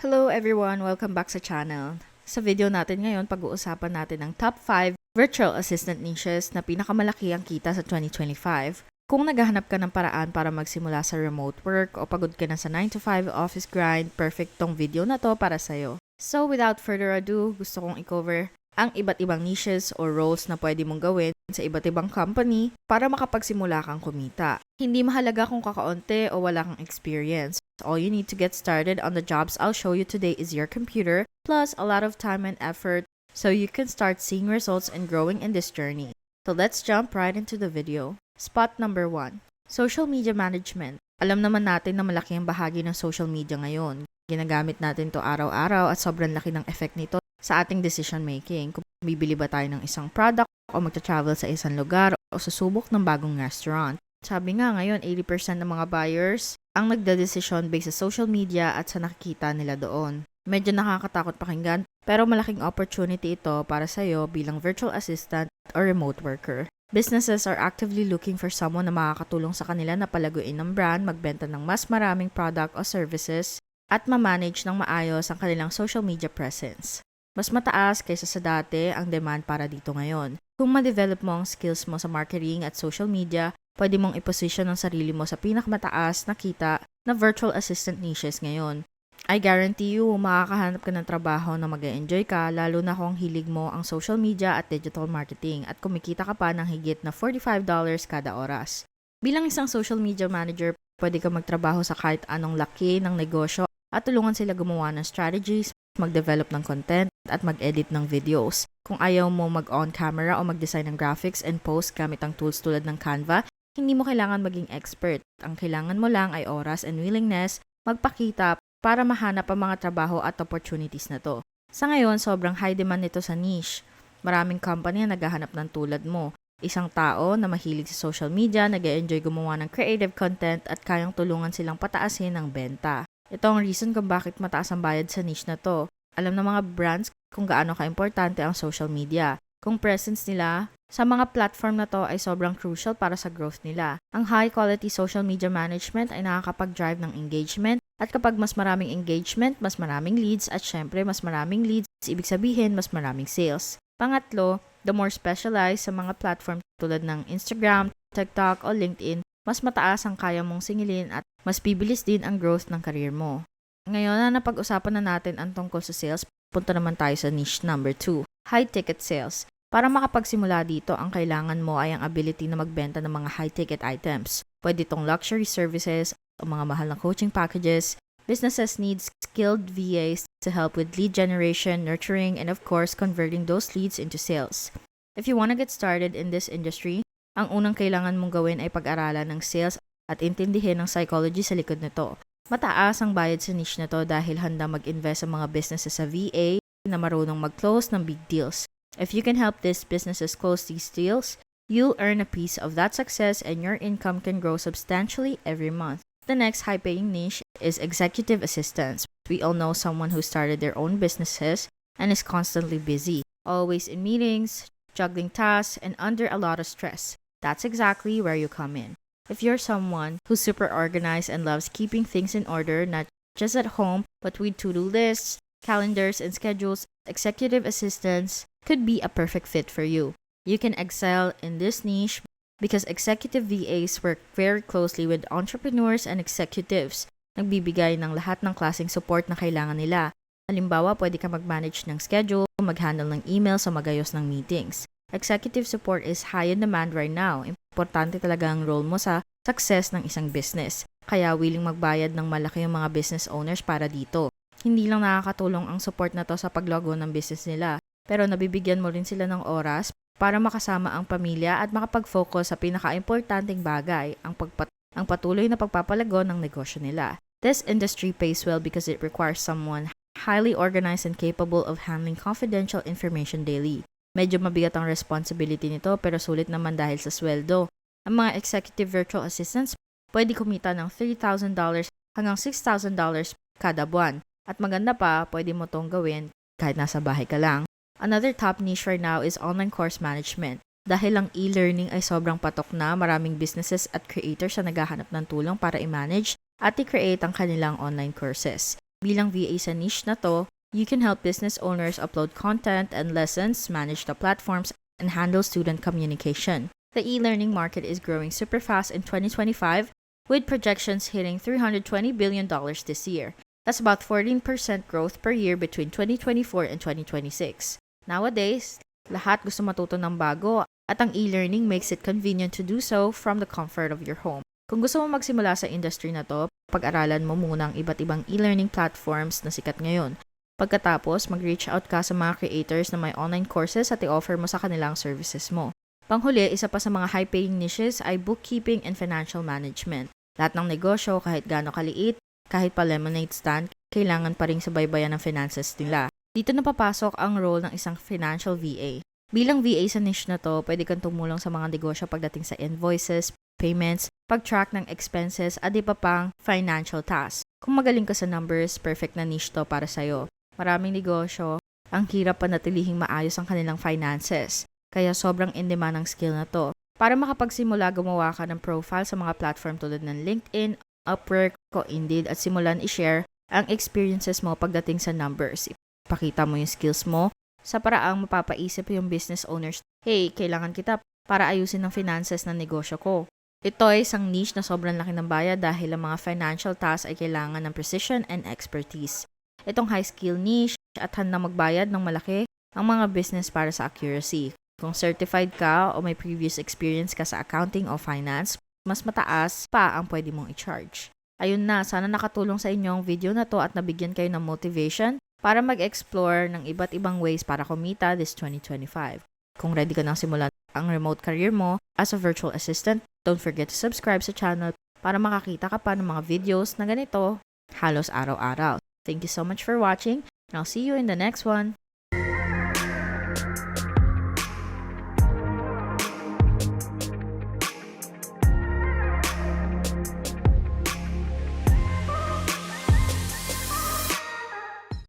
Hello everyone! Welcome back sa channel. Sa video natin ngayon, pag-uusapan natin ang top 5 virtual assistant niches na pinakamalaki ang kita sa 2025. Kung naghahanap ka ng paraan para magsimula sa remote work o pagod ka na sa 9 to 5 office grind, perfect tong video na to para sa'yo. So without further ado, gusto kong i-cover ang iba't ibang niches or roles na pwede mong gawin sa iba't ibang company para makapagsimula kang kumita. Hindi mahalaga kung kakaunti o wala kang experience. All you need to get started on the jobs I'll show you today is your computer, plus a lot of time and effort so you can start seeing results and growing in this journey. So let's jump right into the video. Spot number 1. Social media management. Alam naman natin na malaki ang bahagi ng social media ngayon. Ginagamit natin to araw-araw at sobrang laki ng effect nito sa ating decision making. Kung bibili ba tayo ng isang product o magta-travel sa isang lugar o susubok ng bagong restaurant. Sabi nga ngayon, 80% ng mga buyers ang nagda-decision based sa social media at sa nakikita nila doon. Medyo nakakatakot pakinggan, pero malaking opportunity ito para sa iyo bilang virtual assistant or remote worker. Businesses are actively looking for someone na makakatulong sa kanila na palaguin ng brand, magbenta ng mas maraming product o services, at ma-manage ng maayos ang kanilang social media presence. Mas mataas kaysa sa dati ang demand para dito ngayon. Kung ma-develop mo ang skills mo sa marketing at social media, pwede mong iposition ang sarili mo sa pinakamataas na kita na virtual assistant niches ngayon. I guarantee you, makakahanap ka ng trabaho na mag enjoy ka, lalo na kung hilig mo ang social media at digital marketing at kumikita ka pa ng higit na $45 kada oras. Bilang isang social media manager, pwede ka magtrabaho sa kahit anong laki ng negosyo at tulungan sila gumawa ng strategies, mag-develop ng content, at mag-edit ng videos. Kung ayaw mo mag-on camera o mag-design ng graphics and post gamit ang tools tulad ng Canva, hindi mo kailangan maging expert. Ang kailangan mo lang ay oras and willingness magpakita para mahanap ang mga trabaho at opportunities na to. Sa ngayon, sobrang high demand nito sa niche. Maraming company na naghahanap ng tulad mo. Isang tao na mahilig sa social media, nag enjoy gumawa ng creative content at kayang tulungan silang pataasin ang benta. Ito ang reason kung bakit mataas ang bayad sa niche na to. Alam ng mga brands kung gaano ka-importante ang social media. Kung presence nila sa mga platform na to ay sobrang crucial para sa growth nila. Ang high-quality social media management ay nakakapag-drive ng engagement at kapag mas maraming engagement, mas maraming leads at syempre mas maraming leads, ibig sabihin mas maraming sales. Pangatlo, the more specialized sa mga platform tulad ng Instagram, TikTok o LinkedIn, mas mataas ang kaya mong singilin at mas bibilis din ang growth ng career mo. Ngayon na napag-usapan na natin ang tungkol sa sales, punta naman tayo sa niche number 2, high ticket sales. Para makapagsimula dito, ang kailangan mo ay ang ability na magbenta ng mga high ticket items. Pwede itong luxury services, o mga mahal na coaching packages, businesses need skilled VAs to help with lead generation, nurturing, and of course, converting those leads into sales. If you want to get started in this industry, ang unang kailangan mong gawin ay pag-aralan ng sales at intindihin ang psychology sa likod nito. Mataas ang bayad sa niche na to dahil handa mag-invest ang mga businesses sa VA na marunong mag-close ng big deals. If you can help these businesses close these deals, you'll earn a piece of that success and your income can grow substantially every month. The next high paying niche is executive assistants. We all know someone who started their own businesses and is constantly busy, always in meetings, juggling tasks, and under a lot of stress. That's exactly where you come in. If you're someone who's super organized and loves keeping things in order, not just at home, but with to do lists, calendars, and schedules, executive assistants could be a perfect fit for you. You can excel in this niche because executive VAs work very closely with entrepreneurs and executives. Nagbibigay ng lahat ng klaseng support na kailangan nila. Halimbawa, pwede ka mag-manage ng schedule, mag-handle ng emails o magayos ng meetings. Executive support is high in demand right now. Importante talaga ang role mo sa success ng isang business. Kaya willing magbayad ng malaki yung mga business owners para dito. Hindi lang nakakatulong ang support na to sa paglogo ng business nila, pero nabibigyan mo rin sila ng oras para makasama ang pamilya at makapag-focus sa pinaka-importanting bagay, ang, pagpat- ang patuloy na pagpapalago ng negosyo nila. This industry pays well because it requires someone highly organized and capable of handling confidential information daily. Medyo mabigat ang responsibility nito pero sulit naman dahil sa sweldo. Ang mga executive virtual assistants pwede kumita ng $3,000 hanggang $6,000 kada buwan. At maganda pa, pwede mo tong gawin kahit nasa bahay ka lang. Another top niche right now is online course management. Dahil ang e-learning ay sobrang patok na, maraming businesses at creators na naghahanap ng tulong para i-manage at i-create ang kanilang online courses. Bilang VA sa niche na to, you can help business owners upload content and lessons, manage the platforms, and handle student communication. The e-learning market is growing super fast in 2025 with projections hitting $320 billion this year. That's about 14% growth per year between 2024 and 2026. Nowadays, lahat gusto matuto ng bago at ang e-learning makes it convenient to do so from the comfort of your home. Kung gusto mo magsimula sa industry na to, pag-aralan mo muna ang iba't ibang e-learning platforms na sikat ngayon. Pagkatapos, mag-reach out ka sa mga creators na may online courses at i-offer mo sa kanilang services mo. Panghuli, isa pa sa mga high-paying niches ay bookkeeping and financial management. Lahat ng negosyo, kahit gaano kaliit, kahit pa lemonade stand, kailangan pa rin sabaybayan ng finances nila. Dito na papasok ang role ng isang financial VA. Bilang VA sa niche na to, pwede kang tumulong sa mga negosyo pagdating sa invoices, payments, pag-track ng expenses, at iba pang financial tasks. Kung magaling ka sa numbers, perfect na niche to para sa'yo. Maraming negosyo, ang hirap panatilihing maayos ang kanilang finances. Kaya sobrang in-demand ang skill na to. Para makapagsimula, gumawa ka ng profile sa mga platform tulad ng LinkedIn, Upwork, o Indeed at simulan i-share ang experiences mo pagdating sa numbers. Ipakita mo yung skills mo sa paraang mapapaisip yung business owners, hey, kailangan kita para ayusin ang finances ng negosyo ko. Ito ay isang niche na sobrang laki ng bayad dahil ang mga financial tasks ay kailangan ng precision and expertise. Itong high skill niche at handa magbayad ng malaki ang mga business para sa accuracy. Kung certified ka o may previous experience ka sa accounting o finance, mas mataas pa ang pwede mong i-charge. Ayun na, sana nakatulong sa inyo ang video na to at nabigyan kayo ng motivation para mag-explore ng iba't ibang ways para kumita this 2025. Kung ready ka nang simulan ang remote career mo as a virtual assistant, don't forget to subscribe sa channel para makakita ka pa ng mga videos na ganito halos araw-araw. Thank you so much for watching and I'll see you in the next one.